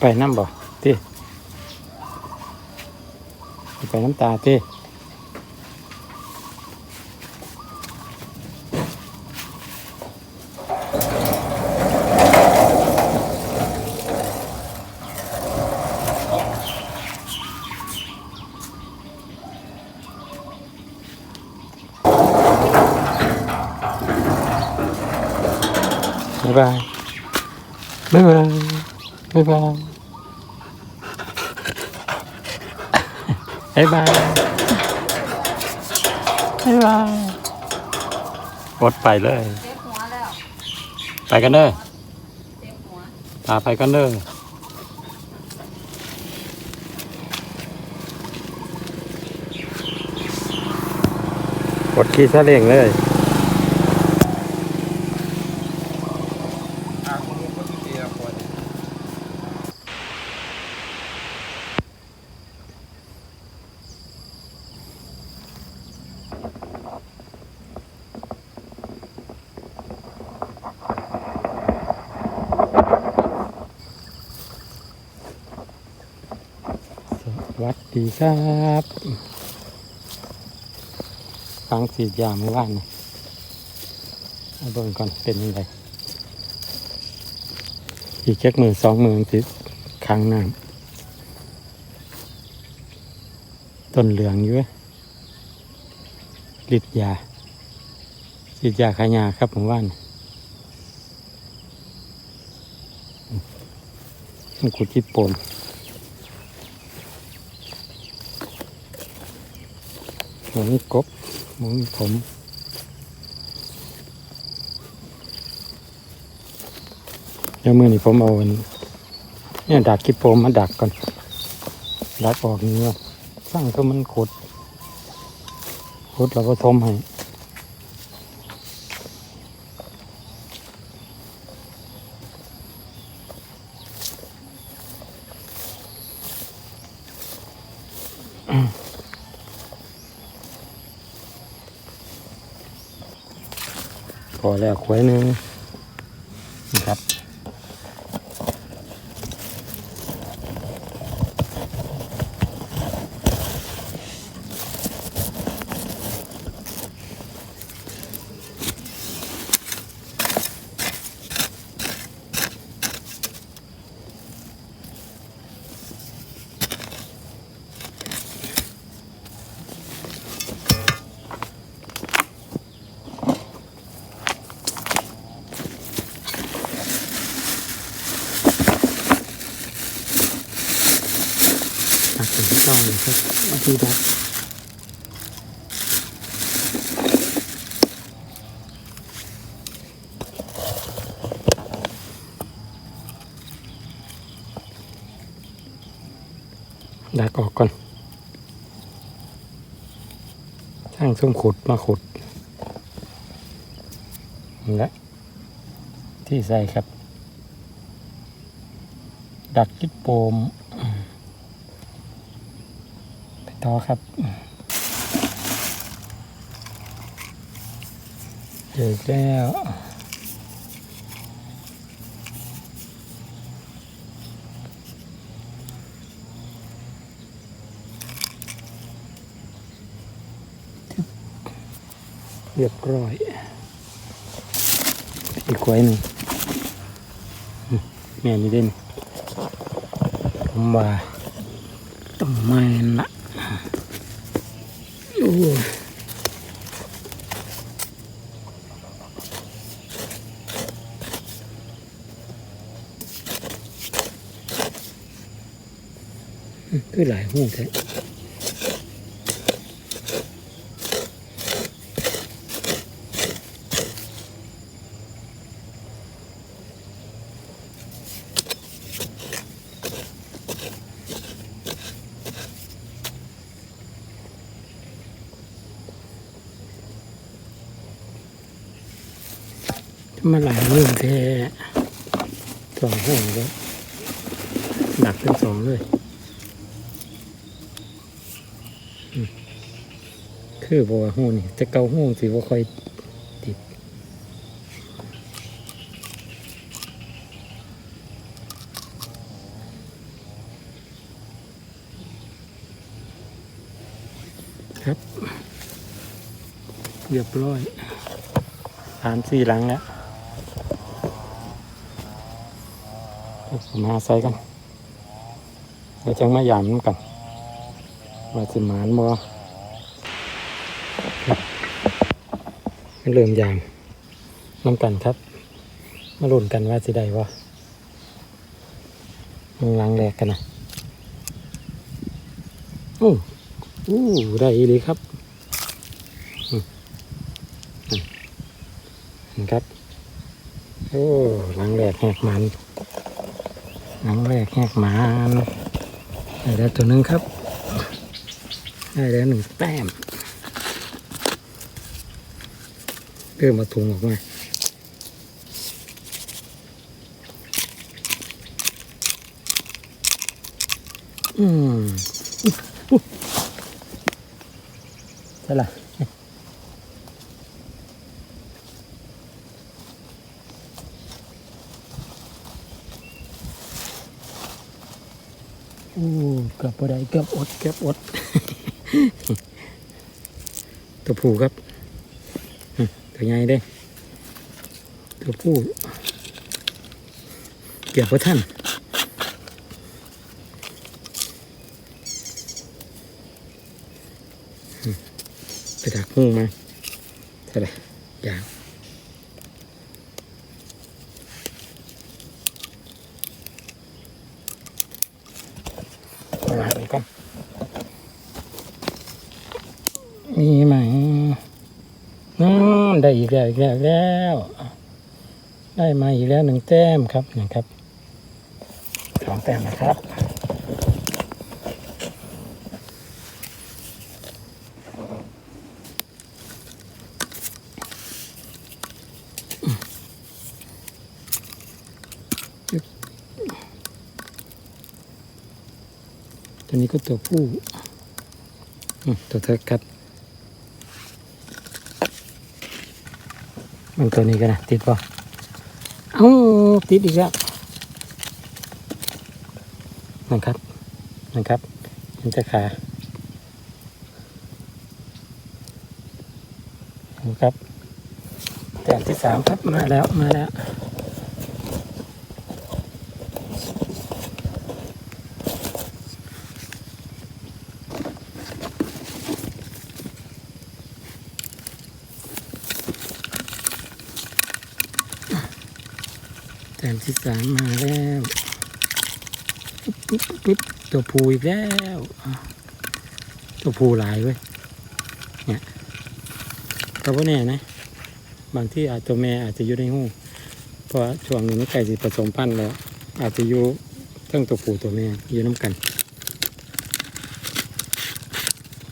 ไปน้ำบ่ทีไปน้ำตาทีบ๊ายบายบ๊ายบายบ๊ายบาย บ๊ายบายบ๊ายบายกดไปเลย ไปกันเด้อพาไปกันเด้อดขี่ซาเล้งเลย สวัสดี ครับฟังสีดยามเมื่อวานนี่เอาเบิ่งก่อนเป็นยังไงอีกแค่มือสองมือสิดค้างน้ำต้นเหลืองอยู่ฤทธิ์ยาสีดยาขายาครับผมว่านมันขุดจิตโมหมูมีกบหมูมีผมเดี๋ยวมือนี่ผมเอาเนี่ยดักกิโปมมาดักก่อน ดักออกเนี้อสร้างก็มันขุดขุดแล้วก็ทมให้ แล้วขวยหนึ่งนี่ครับ ตักถึงที่ต้องเลยครับมาดูดัก ดักออกก่อนช่างส้มขุดมาขุดและที่ใส่ครับ ดักกิ๊บโปม ไปต่อครับเจอแล้ว เรียบร้อย อีกไว้หนึ่งแม่นี่เด่นผมว่าต้องแม่นละโอ้คือหลายหูแท้ ลืมแท้สองห้องแล้วดักเป็นสองเลยคือบัวห้องนี่จะเกาห้องสิบัวค่อยติดครับเรียบร้อยสามสี่หลังแล้ว มาใส่กันเดี๋ยวจังมาหยามกันว่าสิหมานบ่มันเริ่มยามน้ำกันครับ มาลุ้นกันว่าสิได้บ่มึงล้างแรกกันนะโอ้อู้ได้อีหลีครับอืมครับ โอ้ล้างแรกแหกมัน ล้างแรกแหกมันได้แล้วตัวหนึงครับ ได้แล้วหนึ่งแต้มเริ่มมาถุงออกมาอืมใช่ละ โอ้เกือบบ่ได้เกือบอดเกือบอด ตัวผู้ครับ ตัวใหญ่เด้ ตัวผู้เกี่ยวกับท่านไปดักงูมาใช่ไหมยางมาไปก่อน มีไหมนั่นได้อีกแล้วอีกแล้วแล้ว ได้มาอีกแล้วหนึ่งแต้มครับนะครับสองแต้มนะครับตัวนี้ก็ตัวผู้อืมตัวเธอครับ มันตัวนี้กันนะติดป่ะเอ้าติดอีกแล้วนั่นครับนั่นครับเห็นแต่ขาเห็นครับแต้มที่สามครับมาแล้วมาแล้ว ที่สามมาแล้วปุ๊บปุ๊บปุ๊บตัวผูอีกแล้ว ตัวผูหลายเว้ยเนี่ยก็ว่าแน่นะ บางที่อาจตัวแม่อาจจะอยู่ในหูเพราะช่วงนี้มันใกล้สิผสมพันธุ์แล้ว อาจจะอยู่ทั้งตัวผูตัวแม่อยู่น้ำกัน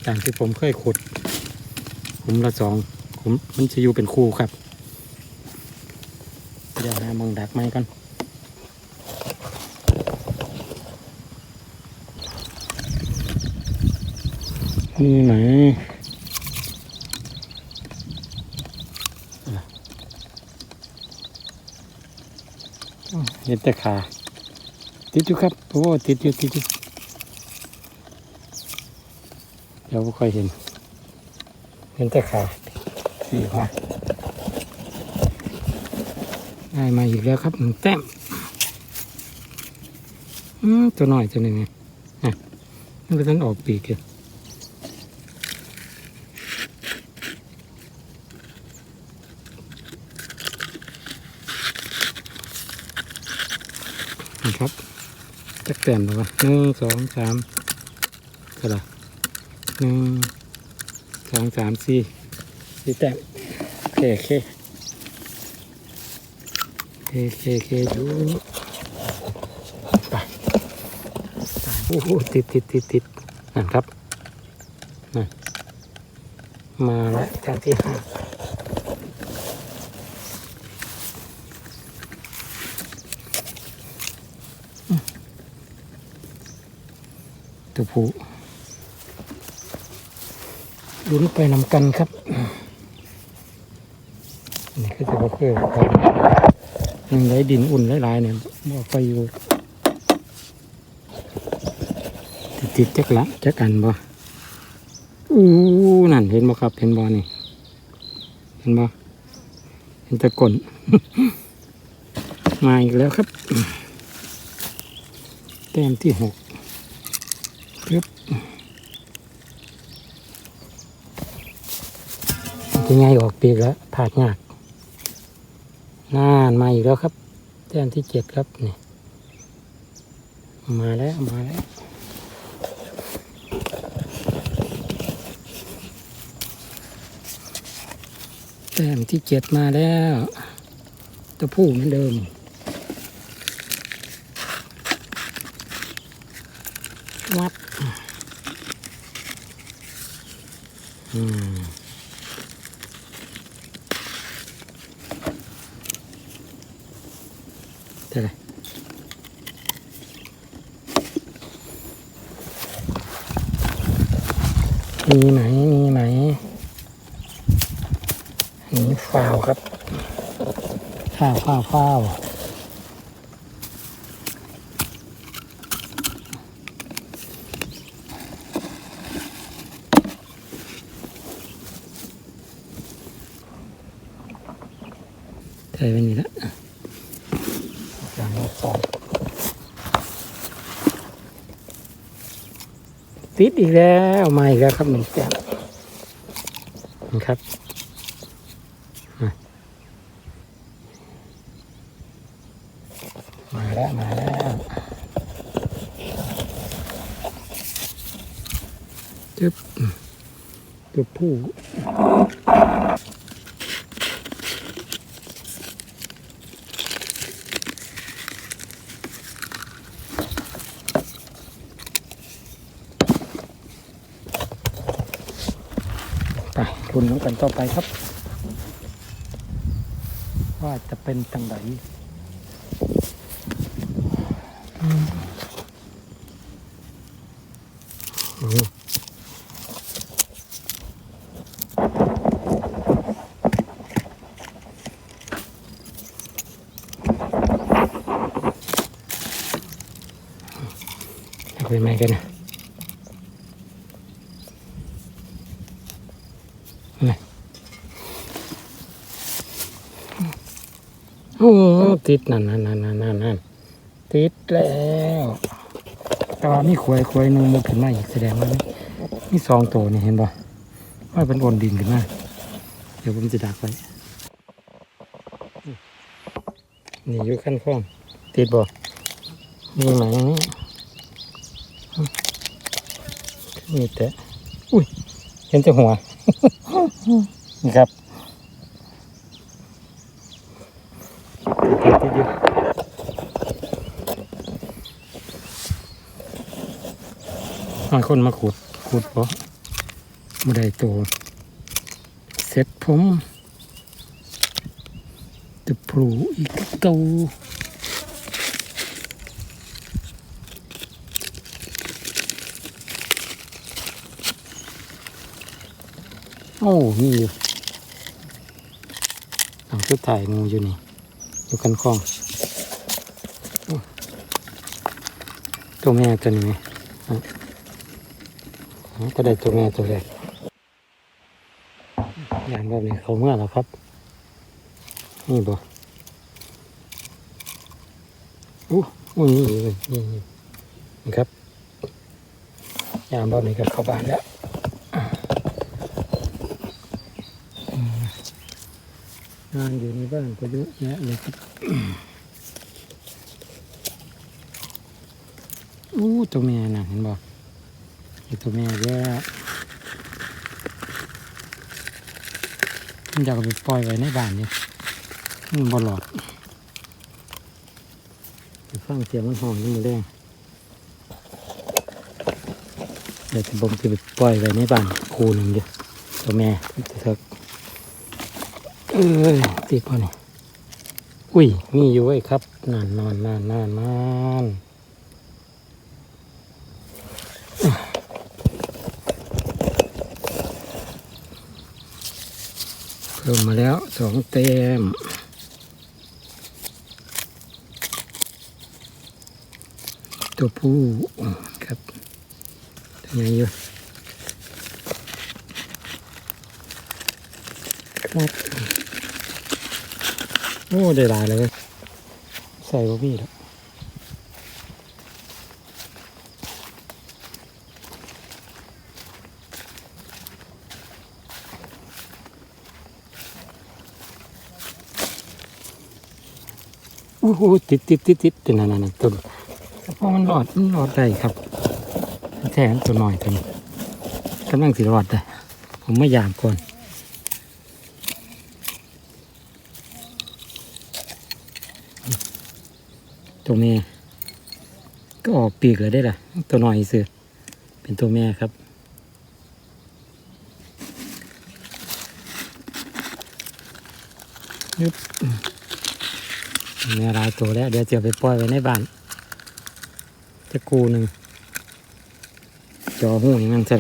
ตามที่ผมเคยขุดผมละสองผมมันจะอยู่เป็นคู่ครับเดี๋ยวหามองดักไม้ก่อน มีไหมเห็นแต่ขาติดอยู่ครับ โอ้ติดอยู่ติดอยู่เดี๋ยวไม่ค่อยเห็น เห็นแต่ขาสี่หัวได้มาอีกแล้วครับหนึ่งแต้มอืมตัวหน่อยตัวหนึ่งไงอะมันก็ต้องออกปีกเลยนะครับจัก แต้มหรือวหนึ่งสองสามเท่าไหร่หนึ่งสองสามสี่สี่แต้มโอเคโอเคเคเคเคดูไปโอ้โหติดติดติดติดนั่นครับนั่นมาแล้วแถวที่ห้า ตัวผู้ลุ้นไปนำกันครับ นี่ก็จะว่าเพื่อครับยังไรดินอุ่นหลายๆเนี่ยบ่ไฟอยู่ติดจักละจักอันบ่อู้นั่นเห็นบ่ครับ เห็นบ่นี่เห็นบ่เห็นตะกลนมาอีกแล้วครับ แต้มที่หกปึ๊บ จะไงออกปีกแล้วผาดยากน่านมาอีกแล้วครับแต้มที่เจ็ดครับนี่มาแล้วมาแล้วแต้มที่เจ็ดมาแล้วตัวผู้เหมือนเดิมวัดอืมเท่าไหรมีไหม มีไหม นี่ฟาวครับ ฟาวฟาวฟาวใส่ไปนี่ละอย่างสองติดอีกแล้วมาอีกแล้วครับหนึ่งแต้มนะครับ มาแล้ว มาแล้วจึ๊บ ตัวผู้ไปคุณน้องกันต่อไปครับ ว่าจะเป็นจังได อืมเอาไปไหมกันนะนี่ โอ้ติดนั่นนั่นนั่นนั่นนั่นติดแล้วแต่ว่ามีขวยขวยหนึ่งมันขึ้นมาอีกแสดงว่ามีมีสองตัวนี่เห็นป่ะว่าเป็นบนดินขึ้นมาเดี๋ยวผมจะดักไว้นี่อยู่ขั้นข้องติดบ่มีไหมนนี้มีแต่อุ้ยเห็นแต่หัวนี่ครับติดติดอยู่ หาคนมาขุดขุดเพราะไม่ได้โตเสร็จผมจะปลูกอีกตัวโอ้มีอยู่หลังสุดท้ายงูอยู่นี่ อยู่กันคลอง ตัวแม่ตัวนี้ไหม ก็ได้ตัวแม่ตัวแรกอย่างแบบนี้เขาเมื่อแล้วครับ นี่บ่อู้อู้นี่นี่นี่นะครับยามแบบนี้ก็เข้าบ้านแล้วงานอยู่ในบ้านก็เยอะแยะเลยครับอู้ตัวแม่น่ะเห็นบ่ นี่ตัวแม่เยอะมันอยากไปปล่อยไว้ในบ้านเนี่ยมันบอหลอดฟังเสียงมันหอนนี่มันแรงเดี๋ยวจะผมจะไปปล่อยไว้ในบ้านคูหนึ่งเดียวตัวแม่จะเถกเอ้ยติดพอนี่อุ้ยมีอยู่ไว้ครับนานนานนานนานนาน รวมมาแล้วสองเต็มตัวผู้ครับตัวใหญ่เยอะครับโอ้ได้หลายเลย ใส่บะหมี่แล้ว โอ้โหติดติดติดติดเป็นนั่นนั่นตัวเพราะมันรอดมันรอดได้ครับแทนตัวหน่อยตัวนี้กำลังสิรอดได้ผมไม่ยามก่อนตัวแม่ก็ออกปีกเลยได้ล่ะ ตัวหน้อยซื้อเป็นตัวแม่ครับยึบ แม่ลายตัวแล้ว เดี๋ยวจะไปปล่อยไว้ในบ้านจะกูหนึ่งจอหูนี่มันจะ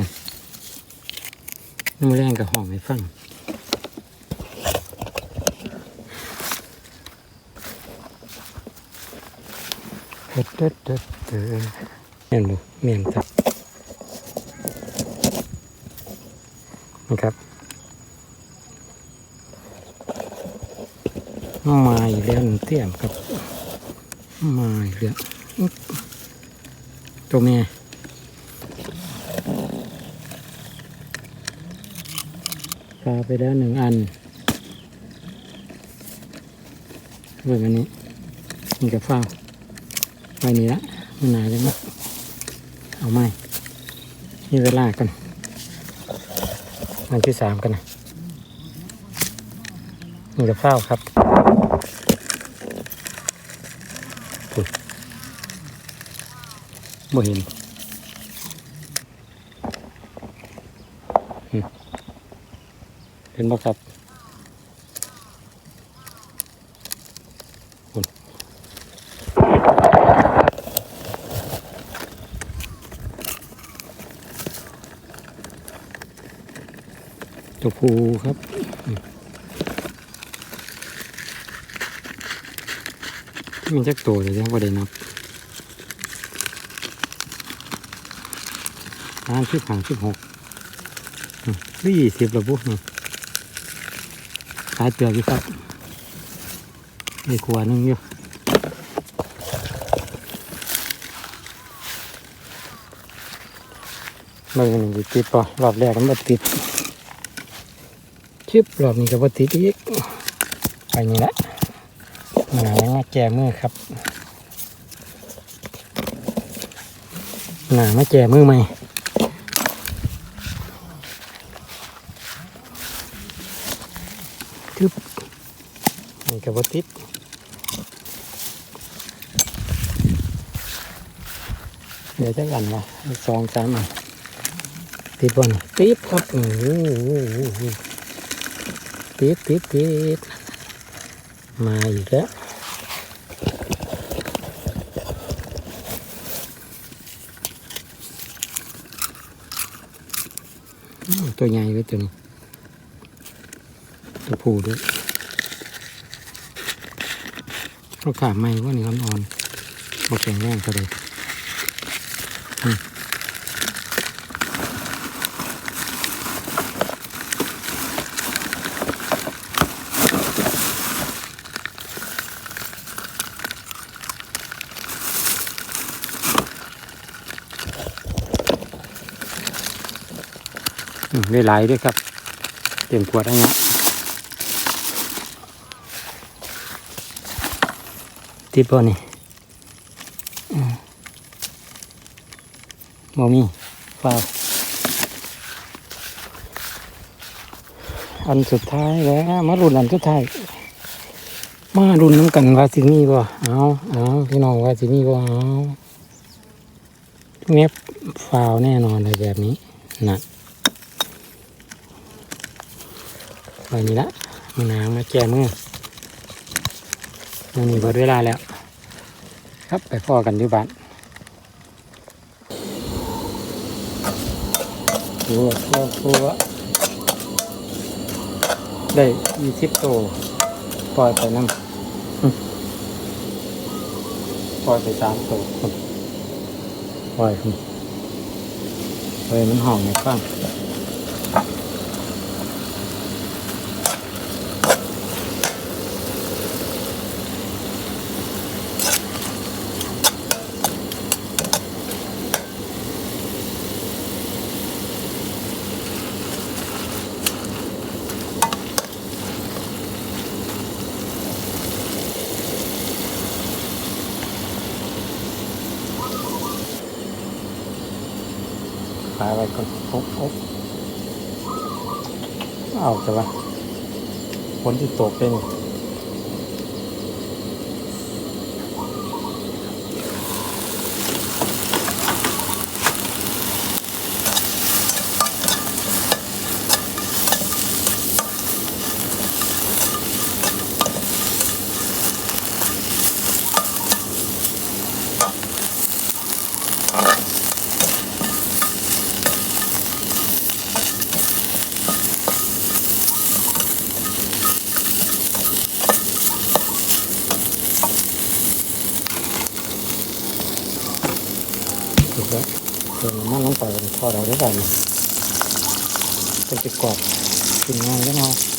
นี่มาแรงกับหองให้ฟังเด็ดเด็ดเด็ดเมียนดูเมียนครับนะครับ มาอีกแล้วหนึ่งเตี้ยมครับ มาอีกแล้วตัวแม่ปลาไปแล้วหนึ่งอันเรื่องอันนี้นี่กับฟ้าวไว้นี่ละมันหนาจังนะเอาไหมมีเวลากันวันที่สามกันนะนี่กับข้าครับอุ๊ย บ่เห็นเห็นบ่ครับตัวผูครับมมีจักตัวเลยยังบ่ได้นับ ร้านสิบห้าสิบหกหรือยี่สิบระบุนี่ขายเตือกอยู่ครับมีขวหนึงอยู่มื่อนี้ติดป่ะรอบแรกมันบ่ติดชิบรอบนี้ก็บ่ติดอีกไปนี่แหละหนามาแก่มือครับหนามาแก่มือใหมทึบ นี่ก็บ่ติดเดี๋ยวจะกันวะสองสามอันติดบนติดครับโอ้โหติดติดติดมาอีกแล้วอืมตัวใหญ่ไว้ยตัวนี้ตัวผู้ด้วย เราขาไม่ว่านี่อ่อนๆเราแข็งแรงก็เลยอืมได้หลายด้วยครับ เต็มขวดอะไรเงี้ย ติดบ่นี่มบ่มีฟ้าวอันสุดท้ายแล้วมารุ่นอันสุดท้ายมารุ่นน้ำกันว่าสิมีบ่เอาเอาพี่น้องว่าสิมีบ่เอาทุกเนี้ยฟาวแน่นอนเลยแบบนี้นะไปนี่ละมือนางมาแก้มือ มันนี่เบิดเวลาแล้ว ครับไปพ่อกันที่บ้านตัวตัวตัวได้ยี่สิบตัวปล่อยไปนั่งปล่อยไปสามตัวปล่อยครับปล่อยมันห่องในฟัง ก่อนโอ๊บอบเอาจะวะฝนที่ตกเป็น ถูกแล้วเติมน้ำมันลงไป อดเอาได้แบบนี้เป็นกรอบกินง่ายแล้วเนาะ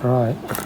เ